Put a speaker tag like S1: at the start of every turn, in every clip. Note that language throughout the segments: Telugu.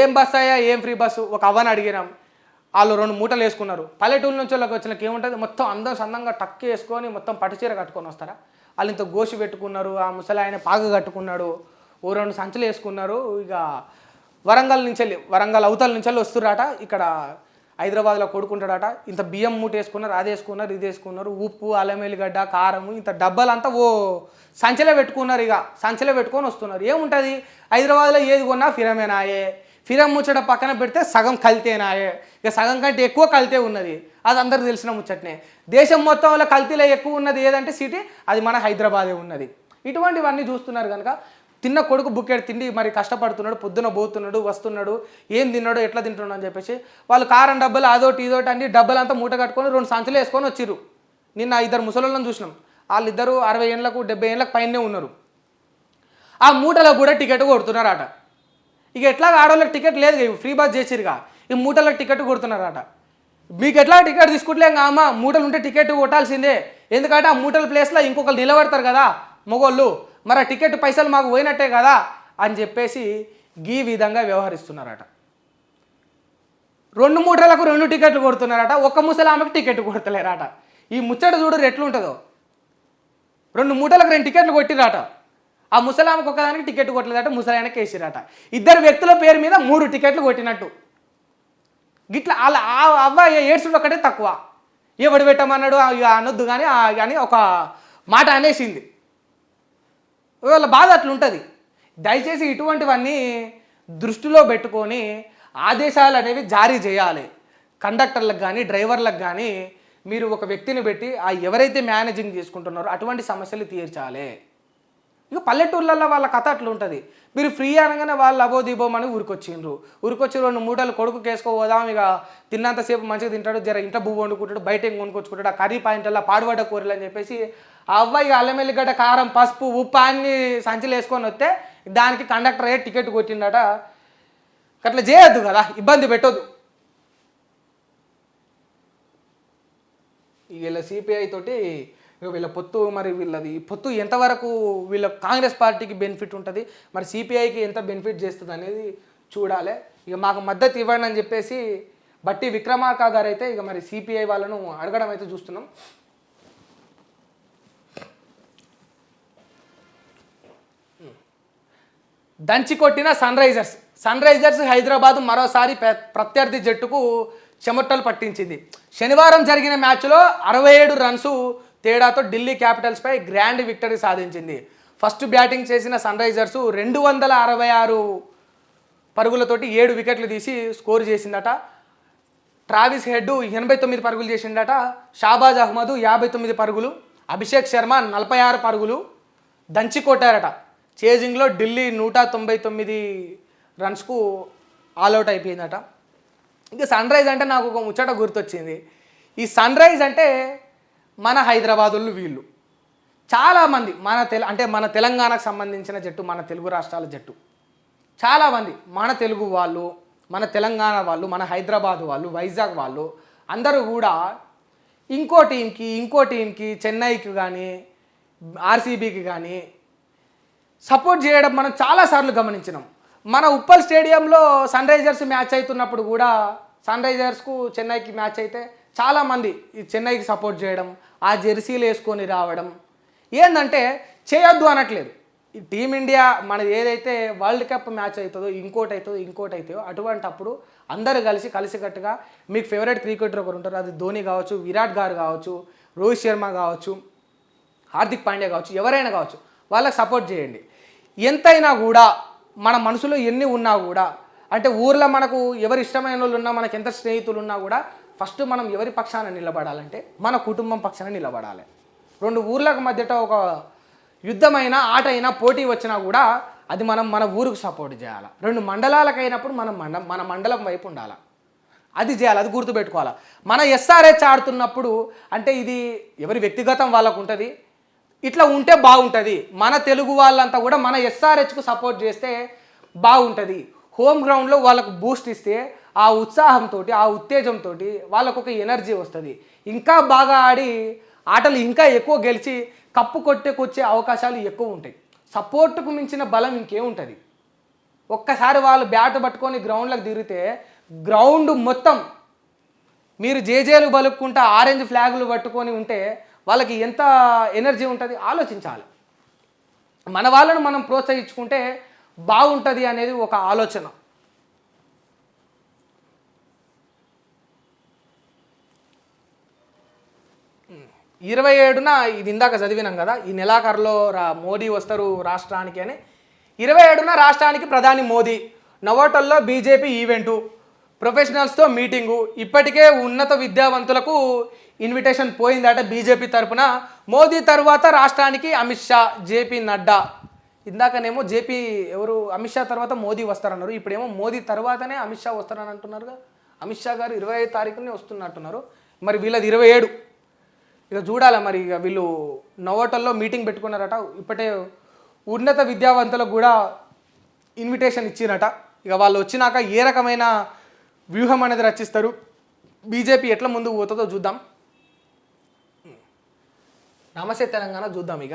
S1: ఏం బస్ అయ్యా? ఏం ఫ్రీ బస్సు? ఒక అవ్వని అడిగినాం. వాళ్ళు రెండు మూటలు వేసుకున్నారు. పల్లెటూరు నుంచి వాళ్ళకి వచ్చినకి ఏముంటుంది? మొత్తం అందం సందంగా టక్కి వేసుకొని మొత్తం పట్టుచీర కట్టుకొని వస్తారా? వాళ్ళు ఇంత గోషి పెట్టుకున్నారు ఆ ముసలి ఆయన పాగ కట్టుకున్నాడు ఓ రెండు సంచులు వేసుకున్నారు. ఇక వరంగల్ నుంచి వెళ్ళి వరంగల్ అవతల నుంచి వెళ్ళి వస్తుర్రాట. ఇక్కడ హైదరాబాద్లో కొడుకుంటాడట. ఇంత బియ్యం మూట వేసుకున్నారు అది వేసుకున్నారు ఇది వేసుకున్నారు. ఉప్పు అల్లం వెల్లిగడ్డ కారము ఇంత డబ్బాలంతా ఓ సంచలే పెట్టుకున్నారు ఇక. సంచలే పెట్టుకొని వస్తున్నారు. ఏముంటుంది? హైదరాబాద్లో ఏది కొన్నా ఫిరమేనాయే. ఫిరం ముచ్చట పక్కన పెడితే సగం కల్తేనాయే ఇక సగం కంటే ఎక్కువ కల్తే ఉన్నది. అది అందరికి తెలిసిన ముచ్చటనే. దేశం మొత్తంలో కల్తీలో ఎక్కువ ఉన్నది ఏదంటే సిటీ? అది మన హైదరాబాదే ఉన్నది. ఇటువంటివన్నీ చూస్తున్నారు కనుక తిన్న కొడుకు బుక్కెడు తిండి మరి కష్టపడుతున్నాడు పొద్దున పోతున్నాడు వస్తున్నాడు ఏం తిన్నాడు ఎట్లా తింటున్నాడు అని చెప్పేసి వాళ్ళు కారం డబ్బులు అదోటి ఇదోటి అన్ని డబ్బులు అంతా మూట కట్టుకొని రెండు సంచులు వేసుకొని వచ్చిర్రు. నిన్న ఇద్దరు ముసలోళ్ళని చూసినాం. వాళ్ళిద్దరు అరవై ఏళ్ళకు డెబ్బై ఏళ్ళకు పైనే ఉన్నారు. ఆ మూటలకు కూడా టికెట్ కొడుతున్నారట. ఇక ఎట్లా ఆడవాళ్ళకి టికెట్ లేదు ఇవి ఫ్రీ బస్ చేసిరుగా ఈ మూటలకు టికెట్ కొడుతున్నారట. మీకు ఎట్లా టికెట్ తీసుకుంటలేం అమ్మ. మూటలు ఉంటే టికెట్ కొట్టాల్సిందే. ఎందుకంటే ఆ మూటల ప్లేస్లో ఇంకొకరు నిలబడతారు కదా మొగోళ్ళు. మరి ఆ టికెట్ పైసలు మాకు పోయినట్టే కదా అని చెప్పేసి ఈ విధంగా వ్యవహరిస్తున్నారట. రెండు మూటలకు రెండు టికెట్లు కొడుతున్నారట. ఒక్క ముసలామెకి టికెట్ కొడతలేరట. ఈ ముచ్చట చూడు ఎట్లుంటుందో రెండు మూటలకు రెండు టికెట్లు కొట్టిరాట ఆ ముసలామకు ఒకదానికి టికెట్ కొట్టలేదట ముసలాయన కేసీరాట ఇద్దరు వ్యక్తుల పేరు మీద మూడు టికెట్లు కొట్టినట్టు. గిట్లా అలా ఆ అవ్వ ఏడ్చుడు ఒకటే తక్కువ. ఎవడు పెట్టమన్నాడు అనొద్దు కానీ కానీ ఒక మాట అనేసింది. వాళ్ళ బాధ అట్లుంటుంది దయచేసి ఇటువంటివన్నీ దృష్టిలో పెట్టుకొని ఆదేశాలు అనేవి జారీ చేయాలి. కండక్టర్లకు కానీ డ్రైవర్లకు కానీ మీరు ఒక వ్యక్తిని పెట్టి ఆ ఎవరైతే మేనేజింగ్ చేసుకుంటున్నారో అటువంటి సమస్యలు తీర్చాలి. ఇక పల్లెటూర్లలో వాళ్ళ కథ అట్లా ఉంటుంది మీరు ఫ్రీ అనగానే వాళ్ళు అబో దిబోమని ఊరికొచ్చిండ్రు. ఊరికొచ్చి రెండు మూటలు కొడుకు కేసుకోపోదాం ఇక తిన్నంతసేపు మంచిగా తింటాడు జర ఇంట్లో భూ వండుకుంటాడు బయట ఏం కొనుక్కొచ్చుకుంటాడు ఆ కర్రీ పాయింట్లలో పాడుబడ్డ కూరలు అని చెప్పేసి ఆ అవ్వ ఇక అల్లం ఎల్లిగడ్డ కారం పసుపు ఉప్పు అన్ని సంచులు వేసుకొని వస్తే దానికి కండక్టర్ అయ్యే టికెట్ కొట్టిండట. అట్లా చేయొద్దు కదా ఇబ్బంది పెట్టొద్దు. ఇక వీళ్ళ సిపిఐ తోటి వీళ్ళ పొత్తు మరి వీళ్ళది. పొత్తు ఎంతవరకు వీళ్ళ కాంగ్రెస్ పార్టీకి బెనిఫిట్ ఉంటుంది? మరి సిపిఐకి ఎంత బెనిఫిట్ చేస్తుంది అనేది చూడాలి. ఇక మాకు మద్దతు ఇవ్వండి అని చెప్పేసి బట్టి విక్రమార్క గారు అయితే ఇక మరి సిపిఐ వాళ్ళను అడగడం అయితే చూస్తున్నాం. దంచి కొట్టిన Sunrisers Sunrisers Hyderabad మరోసారి ప్ర- ప్రత్యర్థి జట్టుకు చెమటలు పట్టించింది. శనివారం జరిగిన మ్యాచ్లో అరవై ఏడు రన్స్ తేడాతో ఢిల్లీ క్యాపిటల్స్పై గ్రాండ్ విక్టరీ సాధించింది. ఫస్ట్ బ్యాటింగ్ చేసిన సన్ రైజర్స్ రెండు వందల అరవై ఆరు పరుగులతోటి ఏడు వికెట్లు తీసి స్కోర్ చేసిందట. ట్రావిస్ హెడ్ ఎనభై తొమ్మిది పరుగులు చేసిండట. షాబాజ్ అహ్మద్ యాభై తొమ్మిది పరుగులు. అభిషేక్ శర్మ నలభై ఆరు పరుగులు. దంచి కొట్టారట. చేజింగ్లో ఢిల్లీ నూట తొంభై తొమ్మిది రన్స్కు ఆల్అవుట్ అయిపోయిందట. ఇంకా సన్ రైజ్ అంటే నాకు ఒక ముచ్చట గుర్తొచ్చింది. ఈ సన్ రైజ్ అంటే మన హైదరాబాదులు వీళ్ళు. చాలామంది మన తెల అంటే మన తెలంగాణకు సంబంధించిన జట్టు మన తెలుగు రాష్ట్రాల జట్టు. చాలామంది మన తెలుగు వాళ్ళు మన తెలంగాణ వాళ్ళు మన హైదరాబాద్ వాళ్ళు వైజాగ్ వాళ్ళు అందరూ కూడా ఇంకో టీంకి ఇంకో టీంకి చెన్నైకి కానీ ఆర్సీబీకి కానీ సపోర్ట్ చేయడం మనం చాలాసార్లు గమనించినాం. మన ఉప్పల్ స్టేడియంలో సన్ రైజర్స్ మ్యాచ్ అవుతున్నప్పుడు కూడా సన్ రైజర్స్కు చెన్నైకి మ్యాచ్ అయితే చాలామంది ఈ చెన్నైకి సపోర్ట్ చేయడం ఆ జెర్సీలు వేసుకొని రావడం. ఏంటంటే చేయొద్దు అనట్లేదు. ఈ టీమిండియా మనది ఏదైతే వరల్డ్ కప్ మ్యాచ్ అవుతుందో ఇంకోటి అవుతుందో ఇంకోటి అవుతాయో అటువంటి అప్పుడు అందరు కలిసి కలిసికట్టుగా మీకు ఫేవరెట్ క్రికెటర్ ఒకరు ఉంటారు. అది ధోని కావచ్చు విరాట్ గారు కావచ్చు రోహిత్ శర్మ కావచ్చు హార్దిక్ పాండ్యా కావచ్చు ఎవరైనా కావచ్చు వాళ్ళకి సపోర్ట్ చేయండి. ఎంతైనా కూడా మన మనసులో ఎన్ని ఉన్నా కూడా అంటే ఊర్లో మనకు ఎవరు ఇష్టమైన వాళ్ళు ఉన్నా మనకు ఎంత స్నేహితులు ఉన్నా కూడా ఫస్ట్ మనం ఎవరి పక్షాన నిలబడాలంటే మన కుటుంబం పక్షాన నిలబడాలి. రెండు ఊర్లకు మధ్యట ఒక యుద్ధమైన ఆట అయినా పోటీ వచ్చినా కూడా అది మనం మన ఊరికి సపోర్ట్ చేయాలి. రెండు మండలాలకు అయినప్పుడు మనం మండ మన మండలం వైపు ఉండాలి. అది చేయాలి అది గుర్తుపెట్టుకోవాలి. మన ఎస్ఆర్హెచ్ ఆడుతున్నప్పుడు అంటే ఇది ఎవరి వ్యక్తిగతం వాళ్ళకు ఉంటుంది. ఇట్లా ఉంటే బాగుంటుంది. మన తెలుగు వాళ్ళంతా కూడా మన ఎస్ఆర్హెచ్కు సపోర్ట్ చేస్తే బాగుంటుంది. హోమ్ గ్రౌండ్లో వాళ్ళకు బూస్ట్ ఇస్తే ఆ ఉత్సాహంతో ఆ ఉత్తేజంతో వాళ్ళకు ఒక ఎనర్జీ వస్తుంది. ఇంకా బాగా ఆడి ఆటలు ఇంకా ఎక్కువ గెలిచి కప్పు కొట్టేకొచ్చే అవకాశాలు ఎక్కువ ఉంటాయి. సపోర్టుకు మించిన బలం ఇంకేముంటుంది? ఒక్కసారి వాళ్ళు బ్యాట్ పట్టుకొని గ్రౌండ్లకు తిరిగితే గ్రౌండ్ మొత్తం మీరు జేజేలు బలుక్కుంటా ఆరెంజ్ ఫ్లాగులు పట్టుకొని ఉంటే వాళ్ళకి ఎంత ఎనర్జీ ఉంటుంది? ఆలోచించాలి. మన వాళ్ళను మనం ప్రోత్సహించుకుంటే బాగుంటుంది అనేది ఒక ఆలోచన. ఇరవై ఏడున ఇది ఇందాక చదివినాం కదా ఈ నెలాఖరులో రా మోదీ వస్తారు రాష్ట్రానికి అని. ఇరవై ఏడున రాష్ట్రానికి ప్రధాని మోదీ నవోటల్లో బీజేపీ ఈవెంటు ప్రొఫెషనల్స్తో మీటింగు ఇప్పటికే ఉన్నత విద్యావంతులకు ఇన్విటేషన్ పోయిందట బీజేపీ తరపున. మోదీ తర్వాత రాష్ట్రానికి అమిత్ షా జేపీ నడ్డా. ఇందాకనేమో జేపీ ఎవరు అమిత్ షా తర్వాత మోదీ వస్తారన్నారు. ఇప్పుడేమో మోదీ తర్వాతనే అమిత్ షా వస్తారని అంటున్నారుగా. అమిత్ షా గారు ఇరవై ఐదు తారీఖునే వస్తున్నట్టున్నారు. మరి వీళ్ళది ఇరవై ఏడు. ఇక చూడాలి మరి ఇక వీళ్ళు నవోటల్లో మీటింగ్ పెట్టుకున్నారట. ఇప్పటే ఉన్నత విద్యావంతులకు కూడా ఇన్విటేషన్ ఇచ్చినట ఇక వాళ్ళు వచ్చినాక ఏ రకమైన వ్యూహం అనేది రచిస్తారు? బీజేపీ ఎట్లా ముందుకు పోతుందో చూద్దాం. నమస్తే తెలంగాణ చూద్దాం ఇక.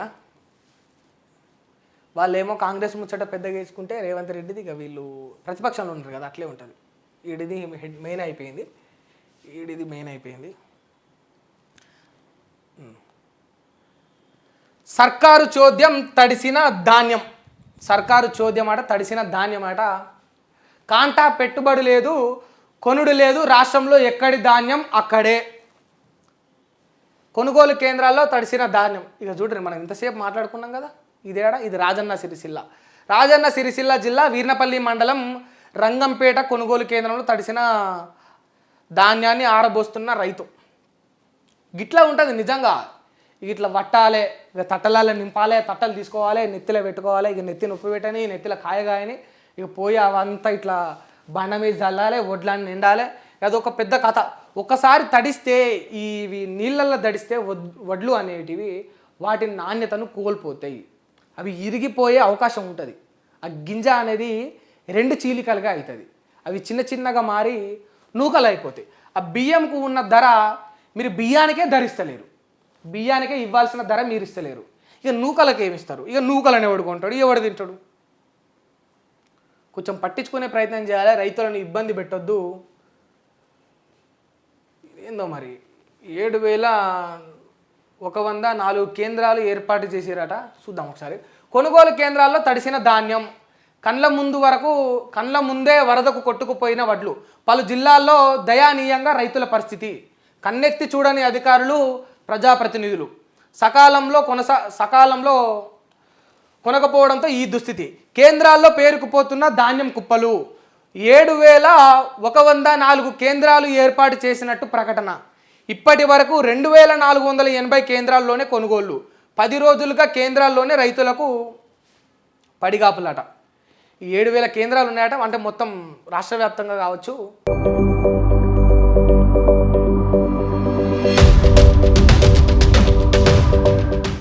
S1: వాళ్ళేమో కాంగ్రెస్ ముచ్చట పెద్దగా వేసుకుంటే రేవంత్ రెడ్డిది ఇక వీళ్ళు ప్రతిపక్షంలో ఉంటారు కదా అట్లే ఉంటుంది. ఈడిది హెడ్ మెయిన్ అయిపోయింది. ఈడిది మెయిన్ అయిపోయింది. సర్కారు చోద్యం తడిసిన ధాన్యం. సర్కారు చోద్యం అట తడిసిన ధాన్యం అట కాంటా పెట్టుబడి లేదు కొనుడు లేదు రాష్ట్రంలో ఎక్కడి ధాన్యం అక్కడే. కొనుగోలు కేంద్రాల్లో తడిసిన ధాన్యం. ఇక చూడండి మనం ఇంతసేపు మాట్లాడుకున్నాం కదా. ఇదేడా? ఇది రాజన్న సిరిసిల్ల. రాజన్న సిరిసిల్ల జిల్లా వీర్నపల్లి మండలం రంగంపేట కొనుగోలు కేంద్రంలో తడిసిన ధాన్యాన్ని ఆరబోస్తున్న రైతు. గిట్లా ఉంటుంది నిజంగా. ఇట్లా పట్టాలి ఇక తట్టలాల నింపాలి తట్టలు తీసుకోవాలి నెత్తిలో పెట్టుకోవాలి ఇక నెత్తి నొప్పి పెట్టని నెత్తిలో కాయగాయని ఇక పోయి అవంతా ఇట్లా బండ మీద చల్లాలి వడ్లాన్ని నిండాలి. అదొక పెద్ద కథ. ఒకసారి తడిస్తే ఇవి నీళ్ళల్లో తడిస్తే వడ్లు అనేటివి వాటి నాణ్యతను కోల్పోతాయి. అవి ఇరిగిపోయే అవకాశం ఉంటుంది. ఆ గింజ అనేది రెండు చీలికలుగా అవుతుంది అవి చిన్న చిన్నగా మారి నూకలు అయిపోతాయి ఆ బియ్యంకు ఉన్న ధర మీరు బియ్యానికే ధరిస్తలేరు. బియ్యానికే ఇవ్వాల్సిన ధర మీరు ఇస్తలేరు. ఇక నూకలకు ఏమిస్తారు ఇక నూకలను ఎవడు కొంటాడు? ఎవడు తింటాడు? కొంచెం పట్టించుకునే ప్రయత్నం చేయాలి. రైతులను ఇబ్బంది పెట్టొద్దు. ఏందో మరి? ఏడు వేల ఒక వంద నాలుగు కేంద్రాలు ఏర్పాటు చేసిరట చూద్దాం ఒకసారి. కొనుగోలు కేంద్రాల్లో తడిసిన ధాన్యం కండ్ల ముందు వరకు కండ్ల ముందే వరదకు కొట్టుకుపోయిన వడ్లు పలు జిల్లాల్లో దయానీయంగా రైతుల పరిస్థితి. కన్నెత్తి చూడని అధికారులు ప్రజాప్రతినిధులు. సకాలంలో కొనసా సకాలంలో కొనకపోవడంతో ఈ దుస్థితి. కేంద్రాల్లో పేరుకుపోతున్న ధాన్యం కుప్పలు. ఏడు వేల ఒక వంద నాలుగు కేంద్రాలు ఏర్పాటు చేసినట్టు ప్రకటన. ఇప్పటి వరకు రెండు వేల నాలుగు వందల ఎనభై కేంద్రాల్లోనే కొనుగోళ్ళు. పది రోజులుగా కేంద్రాల్లోనే రైతులకు పడిగాపులట. ఈ ఏడు వేల కేంద్రాలు ఉన్నాయట అంటే మొత్తం రాష్ట్ర వ్యాప్తంగా కావచ్చు.